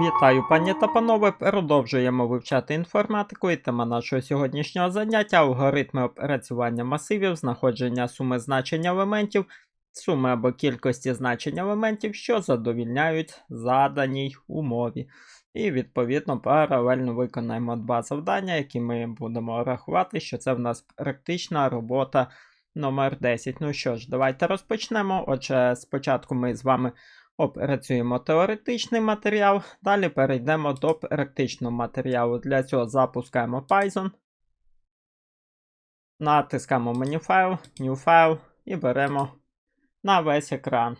Вітаю, пані та панове. Продовжуємо вивчати інформатику і тема нашого сьогоднішнього заняття алгоритми операцювання масивів, знаходження суми значень елементів, суми або кількості значень елементів, що задовільняють заданій умові. І відповідно паралельно виконаємо два завдання, які ми будемо рахувати, що це в нас практична робота номер 10. Ну що ж, давайте розпочнемо. Отже, спочатку ми з вами опрацюємо теоретичний матеріал, далі перейдемо до практичного матеріалу. Для цього запускаємо Python, натискаємо меню файл, New File і беремо на весь екран.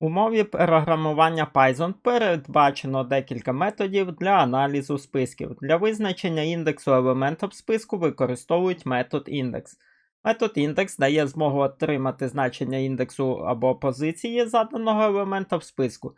У мові програмування Python передбачено декілька методів для аналізу списків. Для визначення індексу елементів списку використовують метод індекс. Метод індекс дає змогу отримати значення індексу або позиції заданого елемента в списку.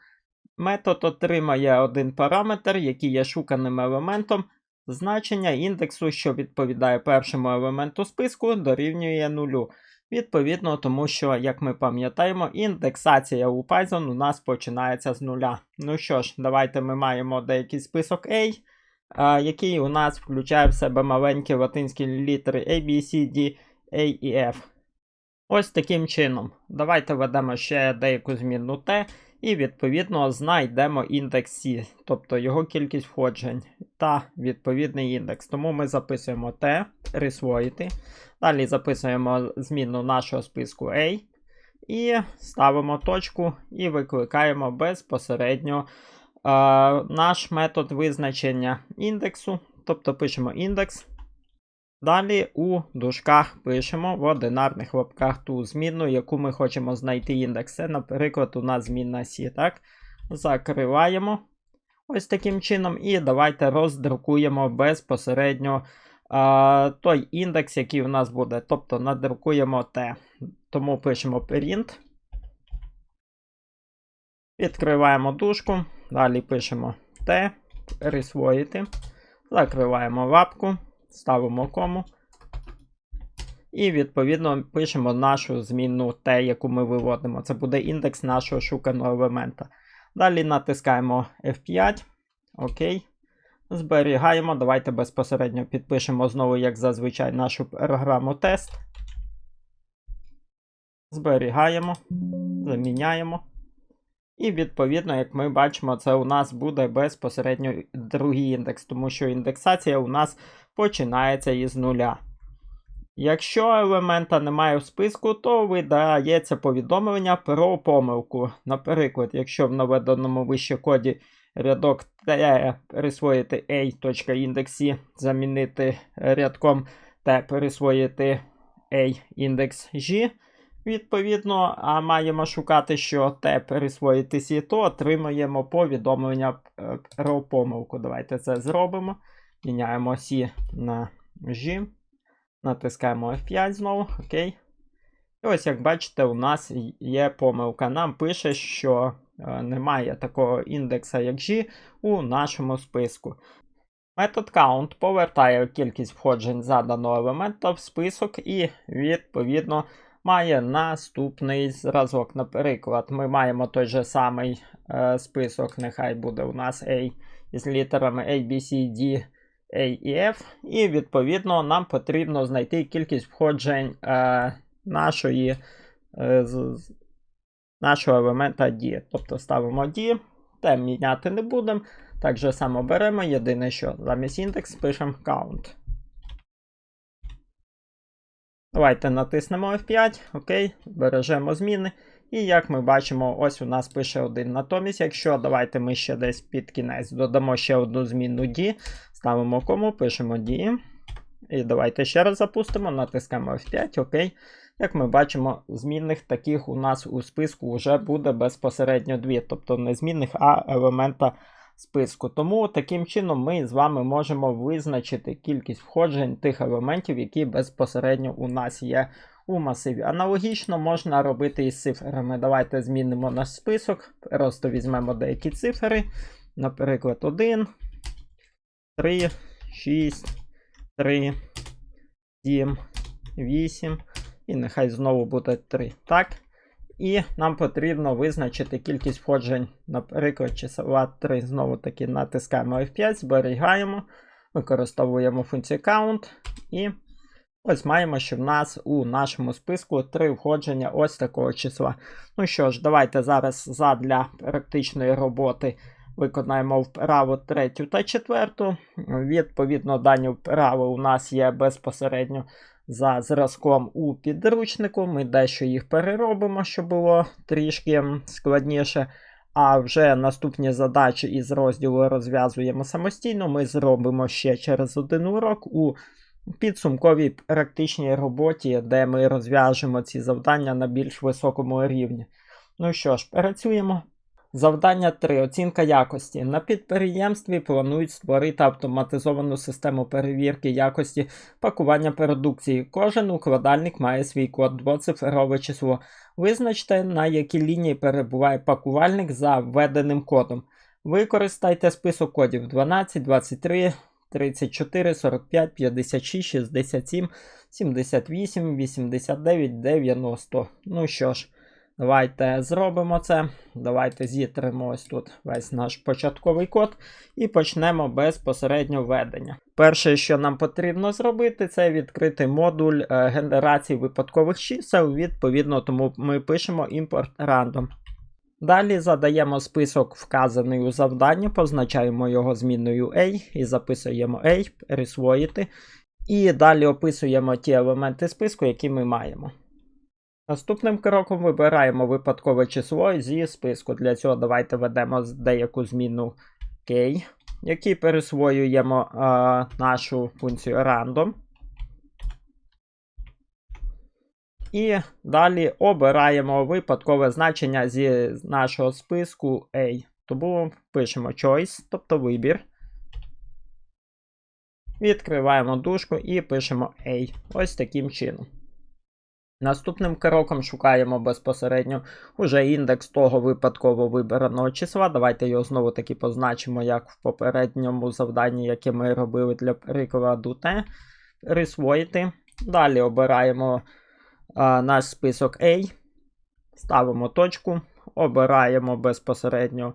Метод отримає один параметр, який є шуканим елементом. Значення індексу, що відповідає першому елементу списку, дорівнює нулю. Відповідно, тому що, як ми пам'ятаємо, індексація у Python у нас починається з нуля. Ну що ж, давайте ми маємо деякий список A, який у нас включає в себе маленькі латинські літери A, B, C, D, A і F. Ось таким чином. Давайте введемо ще деяку змінну T і відповідно знайдемо індекс C, тобто його кількість входжень та відповідний індекс. Тому ми записуємо T, присвоїти. Далі записуємо зміну нашого списку A. І ставимо точку і викликаємо безпосередньо е, наш метод визначення індексу. Тобто пишемо індекс. Далі у дужках пишемо в одинарних лапках ту змінну, яку ми хочемо знайти індекс. Наприклад, у нас змінна C. Так? Закриваємо ось таким чином. І давайте роздрукуємо безпосередньо а, той індекс, який у нас буде. Тобто надрукуємо T. Тому пишемо print. Відкриваємо дужку. Далі пишемо T, присвоїти. Закриваємо лапку. Ставимо кому. І, відповідно, пишемо нашу змінну T, яку ми виводимо. Це буде індекс нашого шуканого елемента. Далі натискаємо F5. Окей. Зберігаємо. Давайте безпосередньо підпишемо знову, як зазвичай, нашу програму тест. Зберігаємо. Заміняємо. І, відповідно, як ми бачимо, це у нас буде безпосередньо другий індекс, тому що індексація у нас починається із нуля. Якщо елемента немає в списку, то видається повідомлення про помилку. Наприклад, якщо в наведеному вище коді рядок T присвоїти a.індексі, замінити рядком T присвоїти a G, відповідно, а маємо шукати, що T присвоїти C, то отримуємо повідомлення е, про помилку. Давайте це зробимо. Міняємо C на G. Натискаємо F5 знову. Окей. І ось, як бачите, у нас є помилка. Нам пише, що е, немає такого індекса, як G у нашому списку. Метод count повертає кількість входжень заданого елемента в список і, відповідно, має наступний зразок. Наприклад, ми маємо той же самий е, список, нехай буде у нас A із літерами A, B, C, D. A і F, і відповідно нам потрібно знайти кількість входжень е, нашої, е, з, нашого елемента D. Тобто ставимо D, те міняти не будемо. Так же само беремо, єдине, що замість індекс пишемо count. Давайте натиснемо F5, окей, бережемо зміни. І як ми бачимо, ось у нас пише 1. Натомість, якщо давайте ми ще десь під кінець додамо ще одну змінну D, ставимо кому, пишемо D. І давайте ще раз запустимо, натискаємо F5, окей. Як ми бачимо, змінних таких у нас у списку вже буде безпосередньо дві. Тобто не змінних, а елемента списку. Тому таким чином ми з вами можемо визначити кількість входжень тих елементів, які безпосередньо у нас є у масиві. Аналогічно можна робити із цифрами. Давайте змінимо наш список. Просто візьмемо деякі цифри. Наприклад, 1, 3, 6, 3, 7, 8. І нехай знову буде 3. Так. І нам потрібно визначити кількість входжень, наприклад, числа 3. Знову таки натискаємо F5, зберігаємо, використовуємо функцію count. І ось маємо, що в нас у нашому списку 3 входження ось такого числа. Ну що ж, давайте зараз задля практичної роботи виконаємо вправу третю та четверту. Відповідно, дані вправи у нас є безпосередньо за зразком у підручнику. Ми дещо їх переробимо, щоб було трішки складніше. А вже наступні задачі із розділу розв'язуємо самостійно. Ми зробимо ще через один урок у підсумковій практичній роботі, де ми розв'яжемо ці завдання на більш високому рівні. Ну що ж, працюємо. Завдання 3. Оцінка якості. На підприємстві планують створити автоматизовану систему перевірки якості пакування продукції. Кожен укладальник має свій код, двоцифрове число. Визначте, на якій лінії перебуває пакувальник за введеним кодом. Використайте список кодів 12, 23, 34, 45, 56, 67, 78, 89, 90. Ну що ж. Давайте зробимо це. Давайте зітримо ось тут весь наш початковий код і почнемо безпосередньо введення. Перше, що нам потрібно зробити, це відкрити модуль е, генерації випадкових чисел. Відповідно, тому ми пишемо import random. Далі задаємо список, вказаний у завданні, позначаємо його змінною A і записуємо A, присвоїти. І далі описуємо ті елементи списку, які ми маємо. Наступним кроком вибираємо випадкове число зі списку. Для цього давайте введемо деяку зміну K, який пересвоюємо а, нашу функцію random. І далі обираємо випадкове значення зі нашого списку A. Тому пишемо choice, тобто вибір. Відкриваємо дужку і пишемо A. Ось таким чином. Наступним кроком шукаємо безпосередньо уже індекс того випадково вибраного числа. Давайте його знову таки позначимо, як в попередньому завданні, яке ми робили для прикладу Т. Присвоїти. Далі обираємо а, наш список A, ставимо точку, обираємо безпосередньо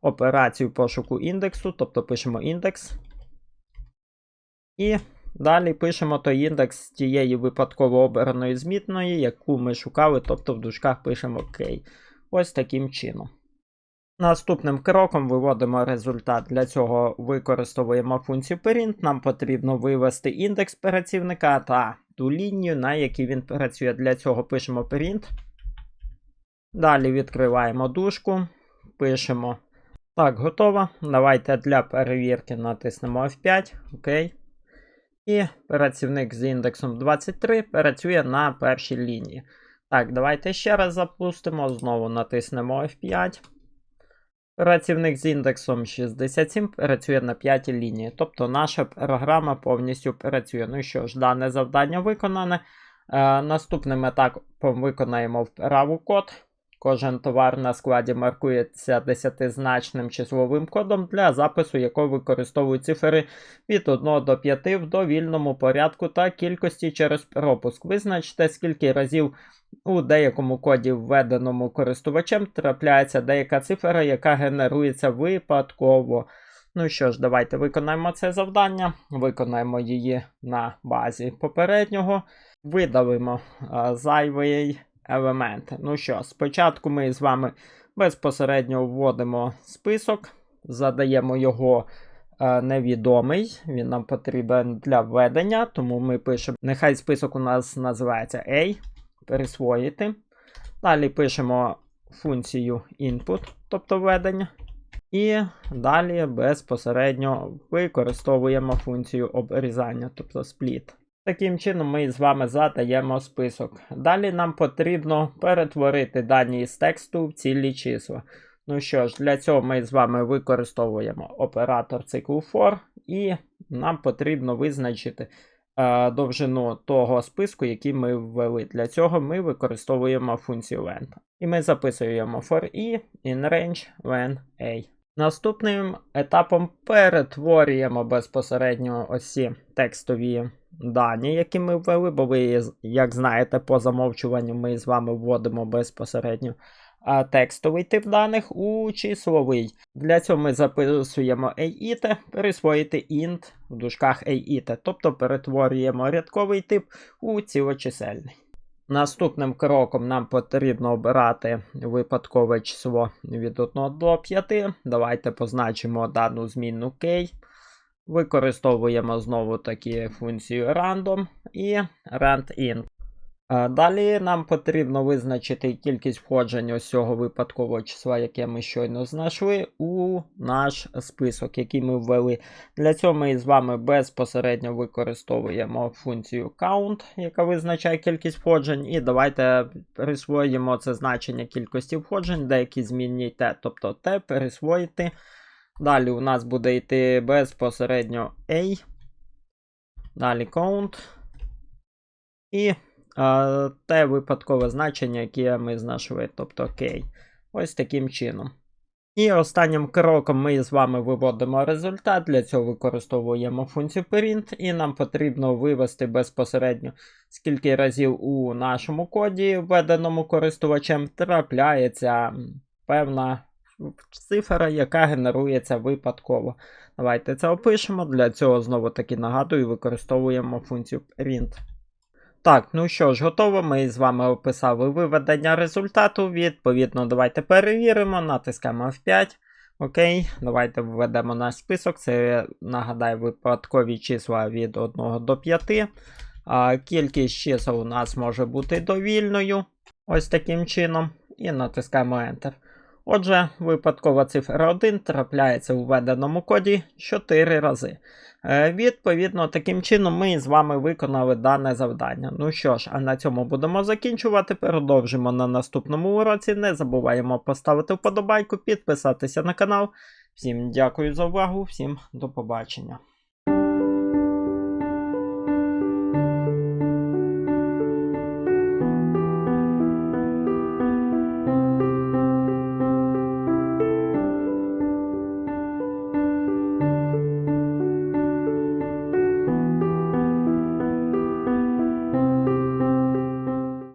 операцію пошуку індексу, тобто пишемо індекс. І Далі пишемо той індекс тієї випадково обраної змітної, яку ми шукали, тобто в дужках пишемо K. Ось таким чином. Наступним кроком виводимо результат. Для цього використовуємо функцію print. Нам потрібно вивести індекс працівника та ту лінію, на якій він працює. Для цього пишемо print. Далі відкриваємо дужку, пишемо. Так, готово. Давайте для перевірки натиснемо F5. Окей. І працівник з індексом 23 працює на першій лінії. Так, давайте ще раз запустимо. Знову натиснемо F5. Працівник з індексом 67 працює на п'ятій лінії. Тобто наша програма повністю працює. Ну що ж, дане завдання виконане. Е, Наступним етапом виконаємо вправу код. Кожен товар на складі маркується десятизначним числовим кодом, для запису якого використовують цифри від 1 до 5 в довільному порядку та кількості через пропуск. Визначте, скільки разів у деякому коді, введеному користувачем, трапляється деяка цифра, яка генерується випадково. Ну що ж, давайте виконаємо це завдання, виконаємо її на базі попереднього, видалимо зайвий елементи. Ну що, спочатку ми з вами безпосередньо вводимо список, задаємо його е, невідомий. Він нам потрібен для введення, тому ми пишемо, нехай список у нас називається A. Пересвоїти. Далі пишемо функцію input, тобто введення. І далі безпосередньо використовуємо функцію обрізання, тобто split. Таким чином, ми з вами задаємо список. Далі нам потрібно перетворити дані з тексту в цілі числа. Ну що ж, для цього ми з вами використовуємо оператор циклу for, і нам потрібно визначити е, довжину того списку, який ми ввели. Для цього ми використовуємо функцію length. І ми записуємо for i in range len a. Наступним етапом перетворюємо безпосередньо ось ці текстові дані, які ми ввели, бо ви, як знаєте, по замовчуванню ми з вами вводимо безпосередньо текстовий тип даних у числовий. Для цього ми записуємо AIT, присвоїти int в дужках AIT, тобто перетворюємо рядковий тип у цілочисельний. Наступним кроком нам потрібно обирати випадкове число від 1 до 5. Давайте позначимо дану змінну key. Використовуємо знову таки функцію random і randint. Е, Далі нам потрібно визначити кількість входжень ось цього випадкового числа, яке ми щойно знайшли, у наш список, який ми ввели. Для цього ми з вами безпосередньо використовуємо функцію count, яка визначає кількість входжень. І давайте присвоїмо це значення кількості входжень, деякі змінні t, тобто t пересвоїти. Далі у нас буде йти безпосередньо A. Далі count. І а, те випадкове значення, яке ми знайшли, тобто K. Ось таким чином. І останнім кроком ми з вами виводимо результат. Для цього використовуємо функцію print, і нам потрібно вивести безпосередньо, скільки разів у нашому коді, введеному користувачем, трапляється певна цифра, яка генерується випадково. Давайте це опишемо. Для цього знову таки нагадую, використовуємо функцію print. Так, ну що ж, готово. Ми з вами описали виведення результату. Відповідно, давайте перевіримо, натискаємо F5. Окей, давайте введемо наш список. Це, нагадаю, випадкові числа від 1 до 5. А, кількість чисел у нас може бути довільною. Ось таким чином. І натискаємо Enter. Отже, випадкова цифра 1 трапляється у введеному коді 4 рази. Е, Відповідно, таким чином ми з вами виконали дане завдання. Ну що ж, а на цьому будемо закінчувати. Продовжимо на наступному уроці. Не забуваємо поставити вподобайку, підписатися на канал. Всім дякую за увагу, всім до побачення.